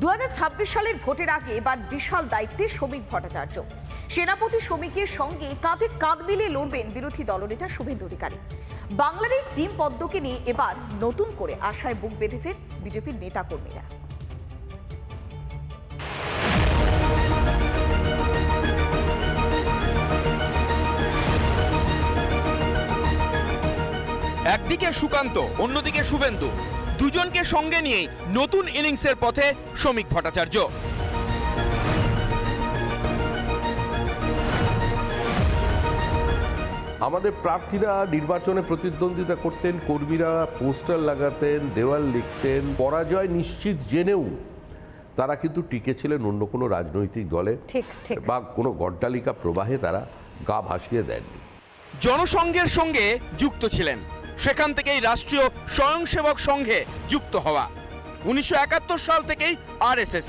দু সালের ভোটের আগে এবার বিশাল দায়িত্বে শ্রমিক ভট্টাচার্য। সেনাপতি শ্রমিকের সঙ্গে কাঁধে কাঁধ মিলিয়ে লড়বেন বিরোধী দলনেতা শুভেন্দু অধিকারী। বাংলার এই টিম পদ্মকে নিয়ে এবার নতুন করে আশায় বুক বেঁধেছেন বিজেপির নেতাকর্মীরা। একদিকে সুকান্ত, অন্যদিকে শুভেন্দু। দুজনকে সঙ্গে নিয়েই নতুন ইনিংসের পথে শ্রমিক ভট্টাচার্য। আমাদের প্রার্থীরা নির্বাচনে প্রতিদ্বন্দ্বিতা করতেন কর্মীরা পোস্টার লাগাতেন দেওয়াল লিখতেন পরাজয় নিশ্চিত জেনেও তারা কিন্তু টিকে ছিলেন অন্য কোনো রাজনৈতিক দলে বা কোনো গড্ডালিকা প্রবাহে তারা গা ভাসিয়ে দেননি। জনসংঘের সঙ্গে যুক্ত ছিলেন। সেখান থেকেই রাষ্ট্রীয় স্বয়ংসেবক সংঘে যুক্ত হওয়া। উনিশশো একাত্তর সাল থেকেই আরএসএস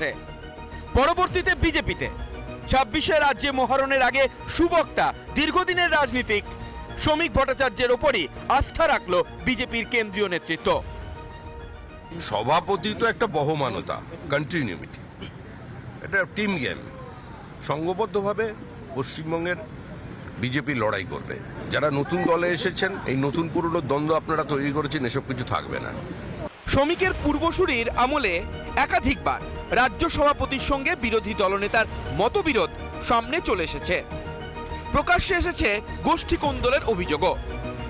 পরবর্তীতে বিজেপিতে। ছাব্বিশে রাজ্যে মহারণের আগে সুবক্তা, দীর্ঘদিনের রাজনীতিক শ্রমিক ভট্টাচার্যের ওপরই আস্থা রাখল বিজেপির কেন্দ্রীয় নেতৃত্ব। সভাপতি তো একটা বহমানতা কন্টিনিউটি এটা টিম গেম। সংঘবদ্ধভাবে পশ্চিমবঙ্গের বিজেপি লড়াই করবে। যারা নতুন দলে এসেছেন, এই নতুন পুরনো দ্বন্দ্ব আপনারা তৈরি করেছেন, এসব কিছু থাকবে না। শ্রমিকের পূর্বসূরির আমলে একাধিকবার রাজ্য সভাপতির সঙ্গে বিরোধী দলনেতার মতবিরোধ সামনে চলে এসেছে। প্রকাশ্যে এসেছে গোষ্ঠী কোন্দলের অভিযোগও।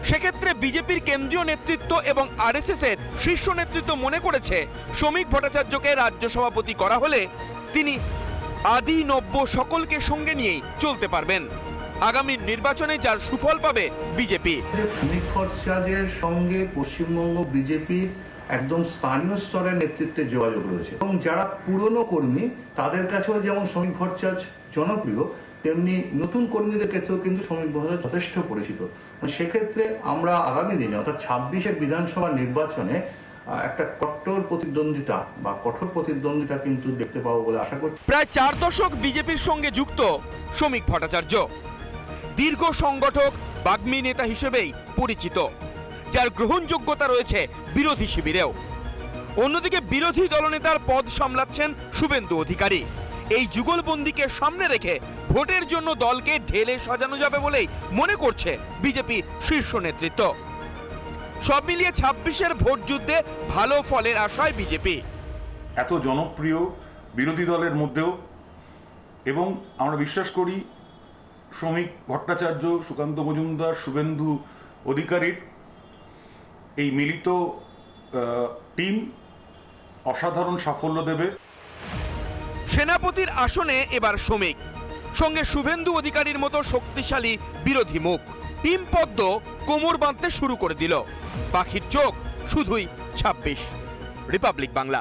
সেক্ষেত্রে বিজেপির কেন্দ্রীয় নেতৃত্ব এবং আরএসএস এর শীর্ষ নেতৃত্ব মনে করেছে, শ্রমিক ভট্টাচার্যকে রাজ্য সভাপতি করা হলে তিনি আদি নব্য সকলকে সঙ্গে নিয়েই চলতে পারবেন। আগামী নির্বাচনে যার সুফল পাবে বিজেপি। ভট্টাচার্যের সঙ্গে পশ্চিমবঙ্গ বিজেপির একদম স্থানীয় স্তরের নেতৃত্বে যোগাযোগ রয়েছে। এবং যারা পুরনো কর্মী তাদের কাছেও যেমন শ্রমিক ভট্টাচার্য জনপ্রিয় তেমনি নতুন কর্মীদের ক্ষেত্রেও কিন্তু শ্রমিক ভট্টাচার্য যথেষ্ট পরিচিত। মানে সেক্ষেত্রে আমরা আগামী দিনে অর্থাৎ ছাব্বিশের বিধানসভা নির্বাচনে একটা কট্টর প্রতিদ্বন্দ্বিতা বা কঠোর প্রতিদ্বন্দ্বিতা কিন্তু দেখতে পাবো বলে আশা করছি। প্রায় চার দশক বিজেপির সঙ্গে যুক্ত শ্রমিক ভট্টাচার্য। দীর্ঘ সংগঠক বাগ্মী নেতা হিসেবেই পরিচিত, যার গ্রহণযোগ্যতা রয়েছে বিরোধী শিবিরেও। অন্যদিকে বিরোধী দলনেতার পদ সামলাচ্ছেন শুভেন্দু অধিকারী। এই যুগলবন্দিকে সামনে রেখে ভোটের জন্য দলকে ঢেলে সাজানো যাবে বলেই মনে করছে বিজেপি শীর্ষ নেতৃত্ব। সব মিলিয়ে ছাব্বিশের ভোট যুদ্ধে ভালো ফলের আশায় বিজেপি। এত জনপ্রিয় বিরোধী দলের মধ্যেও, এবং আমরা বিশ্বাস করি শ্রমিক ভট্টাচার্য সুকান্ত মজুমদার, শুভেন্দু অধিকারীর এই মিলিত টিম অসাধারণ সাফল্য দেবে। সেনাপতির আসনে এবার শ্রমিক। সঙ্গে শুভেন্দু অধিকারীর মতো শক্তিশালী বিরোধী মুখ। টিম পদ্ম কোমর বাঁধতে শুরু করে দিল। পাখির চোখ শুধুই ছাব্বিশ। রিপাবলিক বাংলা।